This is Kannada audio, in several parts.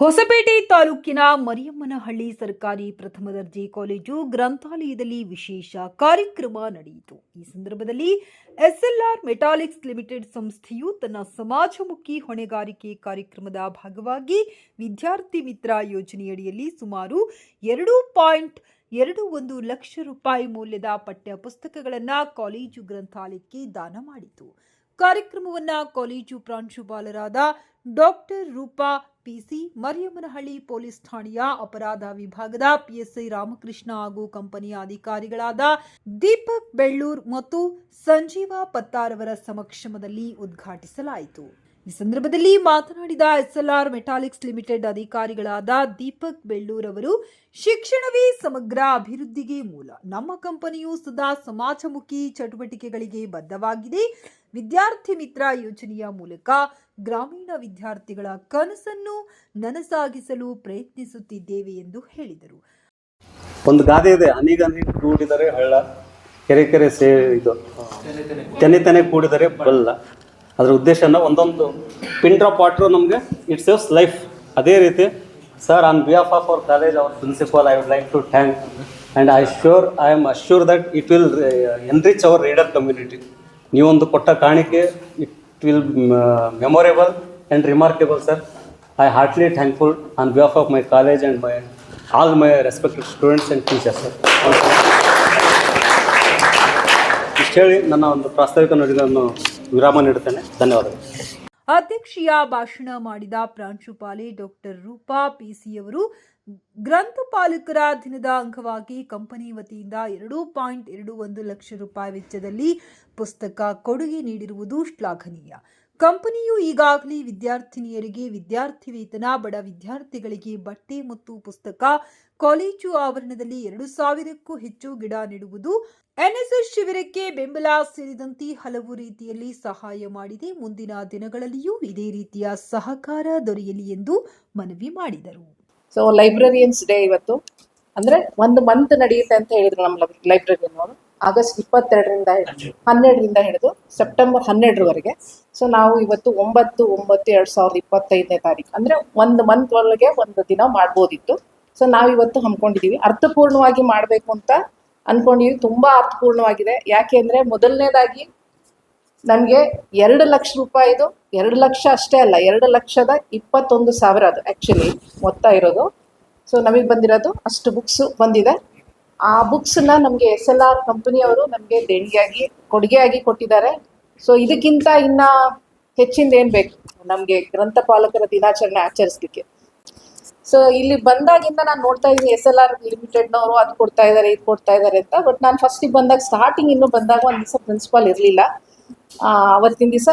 ಹೊಸಪೇಟೆ ತಾಲೂಕಿನ ಮರಿಯಮ್ಮನಹಳ್ಳಿ ಸರ್ಕಾರಿ ಪ್ರಥಮ ದರ್ಜೆ ಕಾಲೇಜು ಗ್ರಂಥಾಲಯದಲ್ಲಿ ವಿಶೇಷ ಕಾರ್ಯಕ್ರಮ ನಡೆಯಿತು. ಈ ಸಂದರ್ಭದಲ್ಲಿ ಎಸ್ಎಲ್ಆರ್ ಮೆಟಾಲಿಕ್ಸ್ ಲಿಮಿಟೆಡ್ ಸಂಸ್ಥೆಯು ತನ್ನ ಸಮಾಜಮುಖಿ ಹೊಣೆಗಾರಿಕೆ ಕಾರ್ಯಕ್ರಮದ ಭಾಗವಾಗಿ ವಿದ್ಯಾರ್ಥಿ ಮಿತ್ರ ಯೋಜನೆಯಡಿಯಲ್ಲಿ ಸುಮಾರು ಎರಡು ಪಾಯಿಂಟ್ ಎರಡು ಒಂದು ಲಕ್ಷ ರೂಪಾಯಿ ಮೌಲ್ಯದ ಪಠ್ಯ ಪುಸ್ತಕಗಳನ್ನು ಕಾಲೇಜು ಗ್ರಂಥಾಲಯಕ್ಕೆ ದಾನ ಮಾಡಿತು. ಕಾರ್ಯಕ್ರಮವನ್ನ ಕಾಲೇಜು ಪ್ರಾಂಶುಪಾಲರಾದ doctor Roopa PC Mariyammanahalli police ಠಾಣೆಯ ಅಪರಾಧ ವಿಭಾಗದ ಪಿಎಸ್ಐ ರಾಮಕೃಷ್ಣ ಹಾಗೂ ಕಂಪನಿಯ ಅಧಿಕಾರಿಗಳಾದ ದೀಪಕ್ ಬೆಳ್ಳೂರ್ ಮತ್ತು ಸಂಜೀವ ಪತ್ತಾರವರ ಸಮಕ್ಷಮದಲ್ಲಿ ಉದ್ಘಾಟಿಸಲಾಯಿತು. ಈ ಸಂದರ್ಭದಲ್ಲಿ ಮಾತನಾಡಿದ ಎಸ್ಎಲ್ಆರ್ ಮೆಟಾಲಿಕ್ಸ್ ಲಿಮಿಟೆಡ್ ಅಧಿಕಾರಿಗಳಾದ ದೀಪಕ್ ಬೆಳ್ಳೂರ್ ಅವರು ಶಿಕ್ಷಣವೇ ಸಮಗ್ರ ಅಭಿವೃದ್ಧಿಗೆ ಮೂಲ. ನಮ್ಮ ಕಂಪನಿಯು ಸದಾ ಸಮಾಜಮುಖಿ ಚಟುವಟಿಕೆಗಳಿಗೆ ಬದ್ಧವಾಗಿದೆ. ವಿದ್ಯಾರ್ಥಿ ಮಿತ್ರ ಯೋಜನೆಯ ಮೂಲಕ ಗ್ರಾಮೀಣ ವಿದ್ಯಾರ್ಥಿಗಳ ಕನಸನ್ನು ನನಸಾಗಿಸಲು ಪ್ರಯತ್ನಿಸುತ್ತಿದ್ದೇವೆ ಎಂದು ಹೇಳಿದರು. ಒಂದು ಗಾದೆ ಇದೆ. ಅನೇಕ ಕೂಡಿದರೆ ಹಳ್ಳ ಕೆರೆ ಕೆರೆ ಸೇ ಇದು ತೆನೆ ತೆನೆ ಕೂಡಿದರೆ ಬಲ್ಲ. ಅದರ ಉದ್ದೇಶನ ಒಂದೊಂದು ಪಿನ್ ಡ್ರಾಪ್ ವಾಟ್ರು ನಮಗೆ ಇಟ್ಸ್ ಸೇವ್ಸ್ ಲೈಫ್ ಅದೇ ರೀತಿ sir on behalf of our college our principal I would like to thank and I sure I am assure that it will enrich our reader community ನೀವೊಂದು ಕೊಟ್ಟ ಕಾಣಿಕೆ it will memorable and remarkable sir I heartily thankful on behalf of my college and my all my respected students and teachers sir ಇಷ್ಟು ಹೇಳಿ ನನ್ನ ಒಂದು ಪ್ರಾಸ್ತಾವಿಕ ನುಡಿಗಳನ್ನು ವಿರಾಮ ನೀಡುತ್ತೇನೆ. ಧನ್ಯವಾದಗಳು. ಅಧ್ಯಕ್ಷೀಯ ಭಾಷಣ ಮಾಡಿದ ಪ್ರಾಂಶುಪಾಲೆ ಡಾಕ್ಟರ್ ರೂಪಾ ಪಿಸಿಯವರು ಗ್ರಂಥಪಾಲಕರ ದಿನದ ಅಂಗವಾಗಿ ಕಂಪನಿ ವತಿಯಿಂದ ಎರಡು ಪಾಯಿಂಟ್ ಎರಡು ಒಂದು ಲಕ್ಷ ರೂಪಾಯಿ ವೆಚ್ಚದಲ್ಲಿ ಪುಸ್ತಕ ಕೊಡುಗೆ ನೀಡಿರುವುದು ಶ್ಲಾಘನೀಯ. ಕಂಪನಿಯು ಈಗಾಗಲೇ ವಿದ್ಯಾರ್ಥಿನಿಯರಿಗೆ ವಿದ್ಯಾರ್ಥಿ ವೇತನ ಬಡ ವಿದ್ಯಾರ್ಥಿಗಳಿಗೆ ಬಟ್ಟೆ ಮತ್ತು ಪುಸ್ತಕ, ಕಾಲೇಜು ಆವರಣದಲ್ಲಿ ಎರಡು ಸಾವಿರಕ್ಕೂ ಹೆಚ್ಚು ಗಿಡ ನೆಡುವುದು ಎನ್ಎಸ್ಎಸ್ ಶಿಬಿರಕ್ಕೆ ಬೆಂಬಲ ಸೇರಿದಂತೆ ಹಲವು ರೀತಿಯಲ್ಲಿ ಸಹಾಯ ಮಾಡಿದೆ. ಮುಂದಿನ ದಿನಗಳಲ್ಲಿಯೂ ಇದೇ ರೀತಿಯ ಸಹಕಾರ ದೊರೆಯಲಿ ಎಂದು ಮನವಿ ಮಾಡಿದರು. ಸೊ ಲೈಬ್ರರಿಯನ್ಸ್ ಡೇ ಇವತ್ತು. ಅಂದ್ರೆ ಒಂದು ಮಂತ್ ನಡೆಯುತ್ತೆ ಅಂತ ಹೇಳಿದ್ರು ನಮ್ಮ ಲೈಬ್ರರಿಯನ್ನವರು ಆಗಸ್ಟ್ ಇಪ್ಪತ್ತೆರಡರಿಂದ ಹನ್ನೆರಡರಿಂದ ಹಿಡಿದು ಸೆಪ್ಟೆಂಬರ್ ಹನ್ನೆರಡರವರೆಗೆ. ಸೊ ನಾವು ಇವತ್ತು ಒಂಬತ್ತು ಒಂಬತ್ತು, ಎರಡು ಸಾವಿರದ ಇಪ್ಪತ್ತೈದನೇ ತಾರೀಕು ಅಂದರೆ ಒಂದು ಮಂತ್ ಒಳಗೆ ಒಂದು ದಿನ ಮಾಡ್ಬೋದಿತ್ತು. ಸೊ ನಾವು ಇವತ್ತು ಹಮ್ಮಿಕೊಂಡಿದೀವಿ. ಅರ್ಥಪೂರ್ಣವಾಗಿ ಮಾಡಬೇಕು ಅಂತ ಅನ್ಕೊಂಡಿದೀವಿ. ತುಂಬಾ ಅರ್ಥಪೂರ್ಣವಾಗಿದೆ. ಯಾಕೆ ಅಂದರೆ ಮೊದಲನೇದಾಗಿ ನಮಗೆ ಎರಡು ಲಕ್ಷ ರೂಪಾಯಿದು ಎರಡು ಲಕ್ಷ ಅಷ್ಟೇ ಅಲ್ಲ, ಎರಡು ಲಕ್ಷದ ಇಪ್ಪತ್ತೊಂದು ಸಾವಿರ ಅದು ಆ್ಯಕ್ಚುಲಿ ಮೊತ್ತ ಇರೋದು. ಸೊ ನಮಗೆ ಬಂದಿರೋದು ಅಷ್ಟು ಬುಕ್ಸು ಬಂದಿದೆ. ಆ ಬುಕ್ಸನ್ನ ನಮಗೆ ಎಸ್ ಎಲ್ ಆರ್ ಕಂಪನಿಯವರು ನಮಗೆ ದೇಣಿಗೆಯಾಗಿ, ಕೊಡುಗೆಯಾಗಿ ಕೊಟ್ಟಿದ್ದಾರೆ. ಸೊ ಇದಕ್ಕಿಂತ ಇನ್ನ ಹೆಚ್ಚಿಂದ ಏನು ಬೇಕು? ನಮಗೆ ಗ್ರಂಥಪಾಲಕರ ದಿನಾಚರಣೆ ಆಚರಿಸ್ಲಿಕ್ಕೆ. ಸೊ ಇಲ್ಲಿ ಬಂದಾಗಿಂದ ನಾನು ನೋಡ್ತಾ ಇದ್ದೀನಿ ಎಸ್ ಎಲ್ ಆರ್ ಲಿಮಿಟೆಡ್ನವರು ಅದು ಕೊಡ್ತಾ ಇದ್ದಾರೆ ಇದು ಕೊಡ್ತಾ ಇದ್ದಾರೆ ಅಂತ. ಬಟ್ ನಾನು ಫಸ್ಟಿಗೆ ಬಂದಾಗ ಸ್ಟಾರ್ಟಿಂಗ್ ಇನ್ನೂ ಬಂದಾಗ ಒಂದು ದಿವಸ ಪ್ರಿನ್ಸಿಪಾಲ್ ಇರಲಿಲ್ಲ. ಅವತ್ತಿನ ದಿವಸ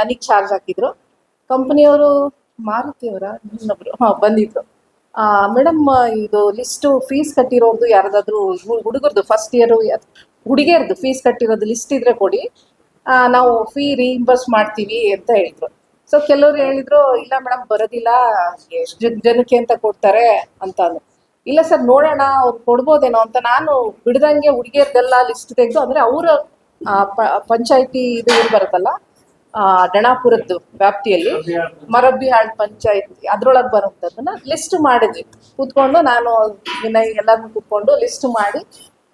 ನನಗೆ ಚಾರ್ಜ್ ಹಾಕಿದ್ರು. ಕಂಪನಿಯವರು ಮಾರುತಿಯವರ ಇನ್ನೊಬ್ರು ಹಾಂ, ಬಂದಿದ್ರು. ಮೇಡಮ್, ಇದು ಲಿಸ್ಟು ಫೀಸ್ ಕಟ್ಟಿರೋದು ಯಾರದಾದ್ರೂ ಹುಡುಗರದು ಫಸ್ಟ್ ಇಯರ್ ಹುಡುಗಿಯರದು ಫೀಸ್ ಕಟ್ಟಿರೋದು ಲಿಸ್ಟ್ ಇದ್ರೆ ಕೊಡಿ. ನಾವು ಫೀ ರೀಇಂಬರ್ಸ್ ಮಾಡ್ತೀವಿ ಅಂತ ಹೇಳಿದ್ರು. ಸೊ ಕೆಲವ್ರು ಹೇಳಿದ್ರು, ಇಲ್ಲ ಮೇಡಮ್, ಬರೋದಿಲ್ಲ ಎಷ್ಟು ಜನಕ್ಕೆ ಅಂತ ಕೊಡ್ತಾರೆ ಅಂತ ಇಲ್ಲ ಸರ್, ನೋಡೋಣ, ಅವ್ರು ಕೊಡ್ಬೋದೇನೋ ಅಂತ ನಾನು ಬಿಡ್ದಂಗೆ ಹುಡುಗಿಯರ್ದೆಲ್ಲ ಲಿಸ್ಟ್ ತೆಗೆದು, ಅಂದ್ರೆ ಅವರ ಪಂಚಾಯತಿ ಇದು ಬರುತ್ತಲ್ಲ ಆ, ಡಣಾಪುರದ್ದು ವ್ಯಾಪ್ತಿಯಲ್ಲಿ ಮರಬ್ಬಿಹಾಳ್ ಪಂಚಾಯತ್ ಅದ್ರೊಳಗೆ ಬರುವಂಥದ್ದನ್ನ ಲಿಸ್ಟ್ ಮಾಡಿದ್ವಿ. ಕೂತ್ಕೊಂಡು ನಾನು ವಿನಯ್ ಎಲ್ಲರನ್ನು ಕೂತ್ಕೊಂಡು ಲಿಸ್ಟ್ ಮಾಡಿ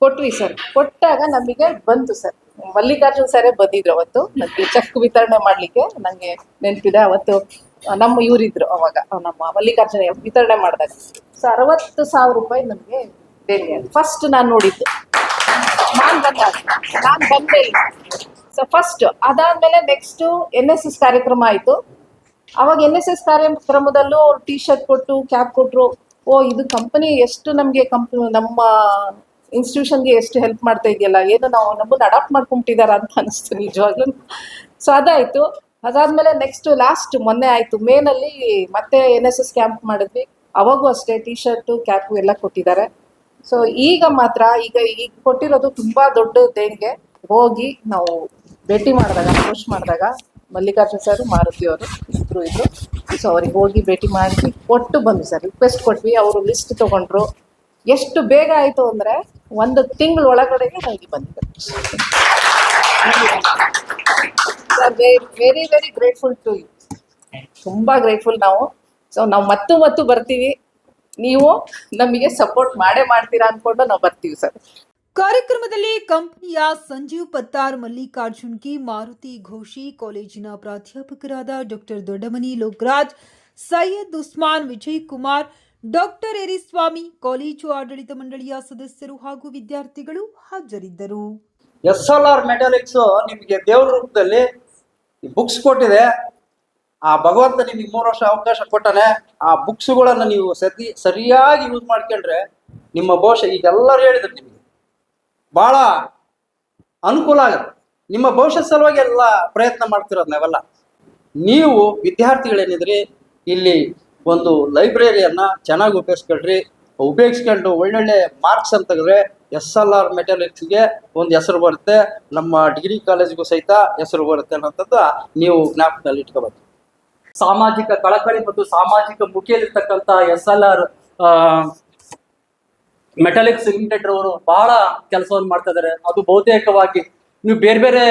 ಕೊಟ್ವಿ ಸರ್ ಕೊಟ್ಟಾಗ ನಮಗೆ ಬಂತು ಸರ್ ಮಲ್ಲಿಕಾರ್ಜುನ್ ಸರೇ ಬಂದಿದ್ರು ಅವತ್ತು. ನನಗೆ ಚೆಕ್ ವಿತರಣೆ ಮಾಡ್ಲಿಕ್ಕೆ ನಂಗೆ ನೆನಪಿದೆ. ಅವತ್ತು ನಮ್ಮ ಇವರಿದ್ರು ಅವಾಗ. ನಮ್ಮ ಮಲ್ಲಿಕಾರ್ಜುನ ವಿತರಣೆ ಮಾಡಿದಾಗ. ಸೊ ಅರವತ್ತು ಸಾವಿರ ರೂಪಾಯಿ ನಮಗೆ ದೇಣಿಗೆ ಫಸ್ಟ್ ನಾನು ನೋಡಿದ್ದು. ನಾನು ಬಂದಾಗ. ನಾನು ಬಂದೇ ಇಲ್ಲ. ಸೊ ಫಸ್ಟ್ ಅದಾದ್ಮೇಲೆ ನೆಕ್ಸ್ಟ್ ಎನ್ ಎಸ್ ಎಸ್ ಕಾರ್ಯಕ್ರಮ ಆಯ್ತು. ಅವಾಗ ಎನ್ ಎಸ್ ಎಸ್ ಕಾರ್ಯಕ್ರಮದಲ್ಲೂ ಟಿ ಶರ್ಟ್ ಕೊಟ್ಟು ಕ್ಯಾಪ್ ಕೊಟ್ರು, ಓ, ಇದು ಕಂಪನಿ ಎಷ್ಟು ನಮಗೆ ಕಂಪ್ನಿ ನಮ್ಮ ಇನ್ಸ್ಟಿಟ್ಯೂಷನ್ಗೆ ಎಷ್ಟು ಹೆಲ್ಪ್ ಮಾಡ್ತಾ ಇದೆಯಲ್ಲ, ಏನು ನಾವು ನಮ್ಮನ್ನ ಅಡಾಪ್ಟ್ ಮಾಡ್ಕೊಂಬಿಟ್ಟಿದಾರ ಅಂತ ಅನಿಸ್ತು ನಿಜವಾಗ್ಲೂ. ಸೊ ಅದಾಯ್ತು. ಅದಾದ್ಮೇಲೆ ನೆಕ್ಸ್ಟ್ ಲಾಸ್ಟ್ ಮೊನ್ನೆ ಆಯ್ತು. ಮೇನಲ್ಲಿ ಮತ್ತೆ ಎನ್ ಎಸ್ ಎಸ್ ಕ್ಯಾಂಪ್ ಮಾಡಿದ್ವಿ. ಅವಾಗೂ ಅಷ್ಟೇ ಟಿ ಶರ್ಟು ಕ್ಯಾಪು ಎಲ್ಲ ಕೊಟ್ಟಿದ್ದಾರೆ. ಸೊ ಈಗ ಮಾತ್ರ, ಈಗ ಈಗ ಕೊಟ್ಟಿರೋದು ತುಂಬಾ ದೊಡ್ಡ ದೇಣಿಗೆ ಹೋಗಿ ನಾವು ಭೇಟಿ ಮಾಡಿದಾಗ ಅಪ್ರೋಚ್ ಮಾಡಿದಾಗ ಮಲ್ಲಿಕಾರ್ಜುನ್ ಸರ್, ಮಾರುತಿ ಅವರು ಇದ್ರು ಇದ್ರು. ಸೊ ಅವ್ರಿಗೆ ಹೋಗಿ ಭೇಟಿ ಮಾಡಿ ಕೊಟ್ಟು ಬಂದ್ವಿ ಸರ್ ರಿಕ್ವೆಸ್ಟ್ ಕೊಟ್ವಿ. ಅವರು ಲಿಸ್ಟ್ ತಗೊಂಡ್ರು. ಎಷ್ಟು ಬೇಗ ಆಯ್ತು ಅಂದ್ರೆ ಒಂದು ತಿಂಗಳ ಒಳಗಡೆಗೆ ನನಗೆ ಬಂದಿದೆ. Very very grateful to you ತುಂಬಾ ಗ್ರೇಟ್ಫುಲ್ ನಾವು. ಸೊ ನಾವು ಮತ್ತು ಮತ್ತು ಬರ್ತೀವಿ. ನೀವು ನಮಗೆ ಸಪೋರ್ಟ್ ಮಾಡೇ ಮಾಡ್ತೀರಾ ಅನ್ಕೊಂಡು ನಾವು ಬರ್ತೀವಿ ಸರ್. ಕಾರ್ಯಕ್ರಮದಲ್ಲಿ ಕಂಪನಿಯ ಸಂಜೀವ್ ಪತ್ತಾರ್ ಮಲ್ಲಿಕಾರ್ಜುನ್ ಕಿ ಮಾರುತಿ ಘೋಷಿ, ಕಾಲೇಜಿನ ಪ್ರಾಧ್ಯಾಪಕರಾದ doctor Doddamani Lokaraj, Syed Usman Vijay Kumar doctor Eriswamy, college ಆಡಳಿತ ಮಂಡಳಿಯ ಸದಸ್ಯರು ಹಾಗೂ ವಿದ್ಯಾರ್ಥಿಗಳು ಹಾಜರಿದ್ದರು. ಎಸ್ ಎಲ್ ಆರ್ ಮೆಟಾಲಿಕ್ಸ್ ನಿಮಗೆ ದೇವರ ರೂಪದಲ್ಲಿ ಬುಕ್ಸ್ ಕೊಟ್ಟಿದೆ. ಆ ಭಗವಂತ ನಿಮಗೆ ಮೂರು ವರ್ಷ ಅವಕಾಶ ಕೊಟ್ಟಾನೆ. ಆ ಬುಕ್ಸ್ಗಳನ್ನು ನೀವು ಸರಿ ಸರಿಯಾಗಿ ಯೂಸ್ ಮಾಡ್ಕೊಂಡ್ರೆ ನಿಮ್ಮ ಭವಿಷ್ಯ ಈಗೆಲ್ಲರೂ ಹೇಳಿದ್ರು ನಿಮಗೆ. ಭಾಳ ಅನುಕೂಲ ಆಗುತ್ತೆ. ನಿಮ್ಮ ಭವಿಷ್ಯ ಸಲುವಾಗಿ ಎಲ್ಲ ಪ್ರಯತ್ನ ಮಾಡ್ತಿರೋದು ನಾವೆಲ್ಲ. ನೀವು ವಿದ್ಯಾರ್ಥಿಗಳೇನಿದ್ರಿ, ಇಲ್ಲಿ ಒಂದು ಲೈಬ್ರರಿಯನ್ನ ಚೆನ್ನಾಗಿ ಉಪಯೋಗಿಸ್ಕೊಳ್ರಿ, ಉಪಯೋಗಿಸ್ಕೊಂಡು ಒಳ್ಳೊಳ್ಳೆ ಮಾರ್ಕ್ಸ್ ಅಂತ ತೆಗೆದ್ರೆ ಎಸ್ ಎಲ್ ಆರ್ ಮೆಟಾಲಿಕ್ಸ್ಗೆ ಒಂದು ಹೆಸರು ಬರುತ್ತೆ, ನಮ್ಮ ಡಿಗ್ರಿ ಕಾಲೇಜ್ಗೂ ಸಹಿತ ಹೆಸರು ಬರುತ್ತೆ ಅನ್ನೋಂಥದ್ದು ನೀವು ಜ್ಞಾಪಕದಲ್ಲಿ ಇಟ್ಕೋಬೇಕು. ಸಾಮಾಜಿಕ ಕಳಕಳಿ ಮತ್ತು ಸಾಮಾಜಿಕ ಮುಖಿಯಲ್ಲಿರ್ತಕ್ಕಂಥ S L R metallics limited ಅವರು ಬಹಳ ಕೆಲಸವನ್ನು ಮಾಡ್ತಾ ಇದ್ದಾರೆ ಅದು ಬಹುತೇಕವಾಗಿ ನೀವು ಬೇರೆ ಬೇರೆ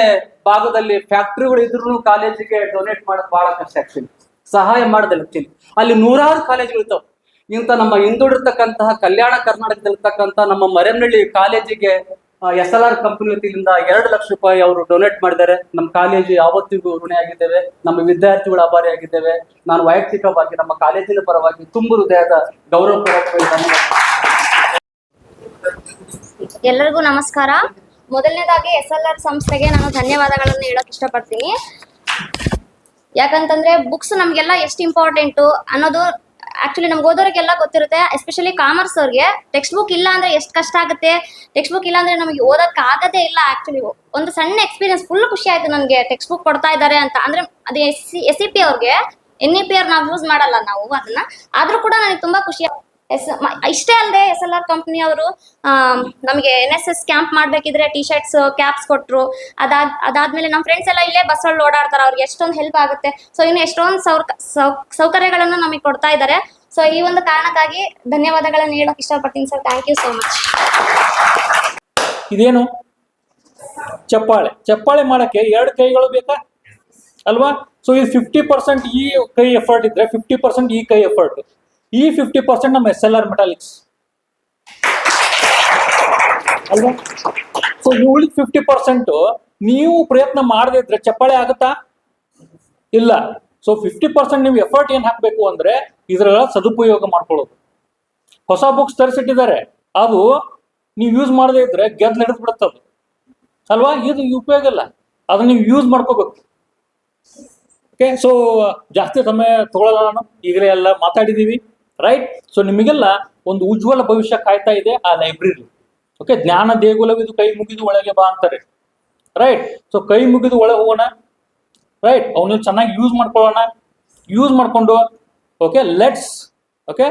ಭಾಗದಲ್ಲಿ ಫ್ಯಾಕ್ಟ್ರಿಗಳು ಇದ್ರೂ ಕಾಲೇಜಿಗೆ ಡೊನೇಟ್ ಮಾಡೋದು ಬಹಳ ಕಷ್ಟ ಆಕ್ಚುಲಿ ಸಹಾಯ ಮಾಡೋದಿಲ್ಲ ಆಕ್ಚುಲಿ ಅಲ್ಲಿ ನೂರಾರು ಕಾಲೇಜುಗಳು ಇರ್ತಾವೆ. ಇಂಥ ನಮ್ಮ ಹಿಂದುಳಿರ್ತಕ್ಕಂತಹ ಕಲ್ಯಾಣ ಕರ್ನಾಟಕದಲ್ಲಿರ್ತಕ್ಕಂಥ ನಮ್ಮ ಮರೆಮನಹಳ್ಳಿ ಕಾಲೇಜಿಗೆ ಎಸ್ ಎಲ್ ಆರ್ ಕಂಪನಿ ವತಿಯಿಂದ ಎರಡು ಲಕ್ಷ ರೂಪಾಯಿ ಅವರು ಡೊನೇಟ್ ಮಾಡಿದ್ದಾರೆ. ನಮ್ಮ ಕಾಲೇಜು ಯಾವತ್ತಿಗೂ ಆಗಿದ್ದೇವೆ. ನಮ್ಮ ವಿದ್ಯಾರ್ಥಿಗಳು ಆಭಾರಿಯಾಗಿದ್ದೇವೆ ನಾನು ವೈಯಕ್ತಿಕವಾಗಿ ನಮ್ಮ ಕಾಲೇಜಿನ ಪರವಾಗಿ ತುಂಬ ಹೃದಯದ ಗೌರವ ಎಲ್ಲರಿಗೂ ನಮಸ್ಕಾರ. ಮೊದಲನೇದಾಗಿ ಎಸ್ ಎಲ್ ಆರ್ ಸಂಸ್ಥೆಗೆ ನಾನು ಧನ್ಯವಾದಗಳನ್ನು ಹೇಳಕ್ ಇಷ್ಟಪಡ್ತೀನಿ. ಯಾಕಂತಂದ್ರೆ ಬುಕ್ಸ್ ನಮಗೆಲ್ಲ ಎಷ್ಟು ಇಂಪಾರ್ಟೆಂಟು ಅನ್ನೋದು ಆಕ್ಚುಲಿ ನಮ್ಗೆ ಓದೋರಿಗೆಲ್ಲ ಗೊತ್ತಿರುತ್ತೆ. ಎಸ್ಪೆಷಲಿ ಕಾಮರ್ಸ್ ಅವ್ರಿಗೆ. ಟೆಕ್ಸ್ಟ್ ಬುಕ್ ಇಲ್ಲ ಅಂದ್ರೆ ಎಷ್ಟು ಕಷ್ಟ ಆಗುತ್ತೆ. ಟೆಕ್ಸ್ಟ್ ಬುಕ್ ಇಲ್ಲ ಅಂದ್ರೆ ನಮಗೆ ಓದಕ್ ಆಗದೇ ಇಲ್ಲ ಆಕ್ಚುಲಿ ಒಂದು ಸಣ್ಣ ಎಕ್ಸ್ಪೀರಿಯನ್ಸ್ ಫುಲ್ ಖುಷಿ ಆಯ್ತು ನನಗೆ ಟೆಕ್ಸ್ಟ್ ಬುಕ್ ಕೊಡ್ತಾ ಇದ್ದಾರೆ ಅಂತ. ಅಂದ್ರೆ ಅದು S C S C P ಅವ್ರಿಗೆ. ಎನ್ ಇ ಪಿ ಅವ್ರು ನಾವು ಯೂಸ್ ಮಾಡಲ್ಲ ನಾವು ಅದನ್ನ. ಆದ್ರೂ ಕೂಡ ನನಗೆ ತುಂಬಾ ಖುಷಿ ಎಸ್ ಇಷ್ಟೇ ಅಲ್ಲದೆ ಎಸ್ ಎಲ್ ಆರ್ ಕಂಪ್ನಿ ಅವರು ನಮಗೆ ಎನ್ ಎಸ್ ಎಸ್ ಕ್ಯಾಂಪ್ ಮಾಡ್ಬೇಕಿದ್ರೆ ಟಿ ಶರ್ಟ್ಸ್ ಕ್ಯಾಪ್ಸ್ ಕೊಟ್ರು. ಅದಾದ ಅದಾದ್ಮೇಲೆ ನಮ್ಮ ಫ್ರೆಂಡ್ಸ್ ಎಲ್ಲ ಇಲ್ಲೇ ಬಸ್ಸಲ್ಲಿ ಓಡಾಡ್ತಾರೆ. ಅವ್ರಿಗೆ ಎಷ್ಟೊಂದು ಹೆಲ್ಪ್ ಆಗುತ್ತೆ. ಸೊ ಇನ್ನು ಎಷ್ಟೊಂದು ಸೌಕರ್ಯಗಳನ್ನು ನಮಗೆ ಕೊಡ್ತಾ ಇದ್ದಾರೆ ಸೊ ಈ ಒಂದು ಕಾರಣಕ್ಕಾಗಿ ಧನ್ಯವಾದಗಳನ್ನು ಹೇಳೋಕೆ ಇಷ್ಟಪಡ್ತೀನಿ sir. Thank you so much ಇದೇನು? ಚಪ್ಪಾಳೆ. ಚಪ್ಪಾಳೆ ಮಾಡಕ್ಕೆ ಎರಡು ಕೈಗಳು ಬೇಕಾ? ಅಲ್ವಾ? ಸೊ ಇದು ಫಿಫ್ಟಿ ಪರ್ಸೆಂಟ್ ಈ ಕೈ ಎಫರ್ಟ್ ಇದ್ರೆ ಫಿಫ್ಟಿ ಪರ್ಸೆಂಟ್ ಈ ಕೈ ಎಫರ್ಟ್ ಈ ಫಿಫ್ಟಿ ಪರ್ಸೆಂಟ್ ನಮ್ಮ ಎಸ್ ಎಲ್ ಆರ್ ಮೆಟಾಲಿಕ್ಸ್ ಅಲ್ವಾ? ಸೊ ಉಳಿದ ಫಿಫ್ಟಿ ಪರ್ಸೆಂಟ್ ನೀವು ಪ್ರಯತ್ನ ಮಾಡದೇ ಇದ್ರೆ ಚಪ್ಪಾಳೆ ಆಗುತ್ತಾ? ಇಲ್ಲ. ಸೊ ಫಿಫ್ಟಿ ಪರ್ಸೆಂಟ್ ನೀವು ಎಫರ್ಟ್ ಏನ್ ಹಾಕಬೇಕು ಅಂದ್ರೆ ಇದರ ಸದುಪಯೋಗ ಮಾಡ್ಕೊಳ್ಳೋದು. ಹೊಸ ಬುಕ್ಸ್ ತರಿಸಿಟ್ಟಿದ್ದಾರೆ. ಅದು ನೀವು ಯೂಸ್ ಮಾಡದೇ ಇದ್ರೆ ಗೆದ್ದು ಬಿಡುತ್ತೆ ಅದು. ಅಲ್ವಾ? ಇದು ಉಪಯೋಗ ಇಲ್ಲ. ಅದನ್ನ ನೀವು ಯೂಸ್ ಮಾಡ್ಕೋಬೇಕು. ಓಕೆ ಸೊ ಜಾಸ್ತಿ ಸಮಯ ತಗೊಳ್ಳಲ್ಲ ನಾನು. ಈಗಲೇ ಎಲ್ಲ ಮಾತಾಡಿದ್ದೀವಿ ರೈಟ್ ಸೊ ನಿಮಗೆಲ್ಲ ಒಂದು ಉಜ್ವಲ ಭವಿಷ್ಯ ಕಾಯ್ತಾ ಇದೆ ಆ ಲೈಬ್ರರಿ ಓಕೆ ಜ್ಞಾನ ದೇಗುಲವಿದು ಕೈ ಮುಗಿದು ಒಳಗೆ ಬಾ ಅಂತಾರೆ. ರೈಟ್ ಸೊ ಕೈ ಮುಗಿದು ಒಳಗೆ ಹೋಗೋಣ. ರೈಟ್ ಅವನು ಚೆನ್ನಾಗಿ ಯೂಸ್ ಮಾಡ್ಕೊಳ್ಳೋಣ. ಯೂಸ್ ಮಾಡ್ಕೊಂಡು okay let's okay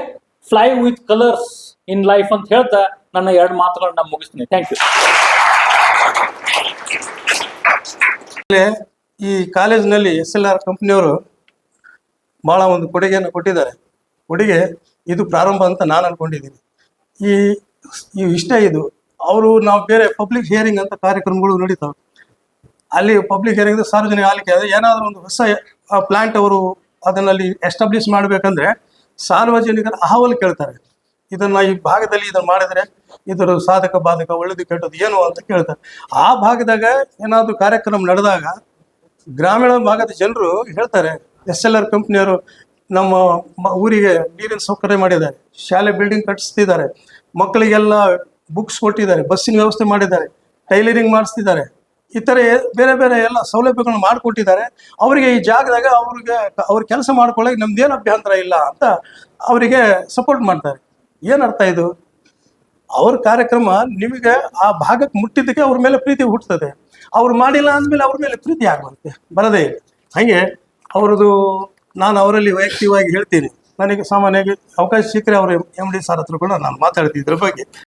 fly with colours in life ಅಂತ ಹೇಳ್ತಾ ನನ್ನ ಎರಡು ಮಾತುಗಳನ್ನ ಮುಗಿಸ್ತೀನಿ. ಥ್ಯಾಂಕ್ ಯು ಈ ಕಾಲೇಜಿನಲ್ಲಿ ಎಸ್ ಎಲ್ ಆರ್ ಕಂಪ್ನಿಯವರು ಭಾಳ ಒಂದು ಕೊಡುಗೆಯನ್ನು ಕೊಟ್ಟಿದ್ದಾರೆ. ಕೊಡುಗೆ ಇದು ಪ್ರಾರಂಭ ಅಂತ ನಾನು ಅನ್ಕೊಂಡಿದ್ದೀನಿ. ಈ ಇಷ್ಟ ಇದು, ಅವರು ನಾವು ಬೇರೆ ಪಬ್ಲಿಕ್ ಹಿಯರಿಂಗ್ ಅಂತ ಕಾರ್ಯಕ್ರಮಗಳು ನಡೀತಾವೆ. ಅಲ್ಲಿ ಪಬ್ಲಿಕ್ ಹಿಯರಿಂಗ್ ಸಾರ್ವಜನಿಕ ಆಲಿಕೆ ಅದು ಏನಾದರೂ ಒಂದು ಹೊಸ ಪ್ಲಾಂಟ್ ಅವರು ಅದನ್ನಲ್ಲಿ ಎಸ್ಟಾಬ್ಲಿಷ್ ಮಾಡಬೇಕಂದ್ರೆ ಸಾರ್ವಜನಿಕರ ಅಹವಾಲು ಕೇಳ್ತಾರೆ. ಇದನ್ನು ಈ ಭಾಗದಲ್ಲಿ ಇದನ್ನು ಮಾಡಿದರೆ ಇದರ ಸಾಧಕ, ಬಾಧಕ, ಒಳ್ಳೇದು, ಕೆಟ್ಟದ್ದು ಏನು ಅಂತ ಕೇಳ್ತಾರೆ. ಆ ಭಾಗದಾಗ ಏನಾದರೂ ಕಾರ್ಯಕ್ರಮ ನಡೆದಾಗ ಗ್ರಾಮೀಣ ಭಾಗದ ಜನರು ಹೇಳ್ತಾರೆ, ಎಸ್ ಎಲ್ ಆರ್ ಕಂಪ್ನಿಯವರು ನಮ್ಮ ಊರಿಗೆ ನೀರಿನ ಸೌಕರ್ಯ ಮಾಡಿದ್ದಾರೆ. ಶಾಲೆ ಬಿಲ್ಡಿಂಗ್ ಕಟ್ಟಿಸ್ತಿದ್ದಾರೆ. ಮಕ್ಕಳಿಗೆಲ್ಲ ಬುಕ್ಸ್ ಕೊಟ್ಟಿದ್ದಾರೆ ಬಸ್ಸಿನ ವ್ಯವಸ್ಥೆ ಮಾಡಿದ್ದಾರೆ ಟೈಲರಿಂಗ್ ಮಾಡಿಸ್ತಿದ್ದಾರೆ. ಇತರೆ ಬೇರೆ ಬೇರೆ ಎಲ್ಲ ಸೌಲಭ್ಯಗಳನ್ನ ಮಾಡಿಕೊಟ್ಟಿದ್ದಾರೆ. ಅವರಿಗೆ ಈ ಜಾಗದಾಗ ಅವ್ರಿಗೆ ಅವ್ರ ಕೆಲಸ ಮಾಡ್ಕೊಳ್ಳೋಕೆ ನಮ್ದೇನು ಅಭ್ಯಂತರ ಇಲ್ಲ ಅಂತ ಅವರಿಗೆ ಸಪೋರ್ಟ್ ಮಾಡ್ತಾರೆ. ಏನರ್ಥ ಇದು? ಅವ್ರ ಕಾರ್ಯಕ್ರಮ ನಿಮಗೆ ಆ ಭಾಗಕ್ಕೆ ಮುಟ್ಟಿದ್ದಕ್ಕೆ ಅವ್ರ ಮೇಲೆ ಪ್ರೀತಿ ಹುಟ್ಟುತ್ತದೆ ಅವ್ರು ಮಾಡಿಲ್ಲ ಅಂದಮೇಲೆ ಅವ್ರ ಮೇಲೆ ಪ್ರೀತಿ ಆಗುವಂತೆ ಬರದೇ ಇಲ್ಲ. ಹಾಗೆ ಅವ್ರದ್ದು ನಾನು ಅವರಲ್ಲಿ ವೈಯಕ್ತಿಕವಾಗಿ ಹೇಳ್ತೀನಿ. ನನಗೆ ಸಾಮಾನ್ಯವಾಗಿ ಅವಕಾಶ ಸಿಕ್ಕರೆ ಅವರು ಎಂ ಡಿ ಸರ್ ಹತ್ರ ಕೂಡ ನಾನು ಮಾತಾಡ್ತೀನಿ ಇದ್ರ ಬಗ್ಗೆ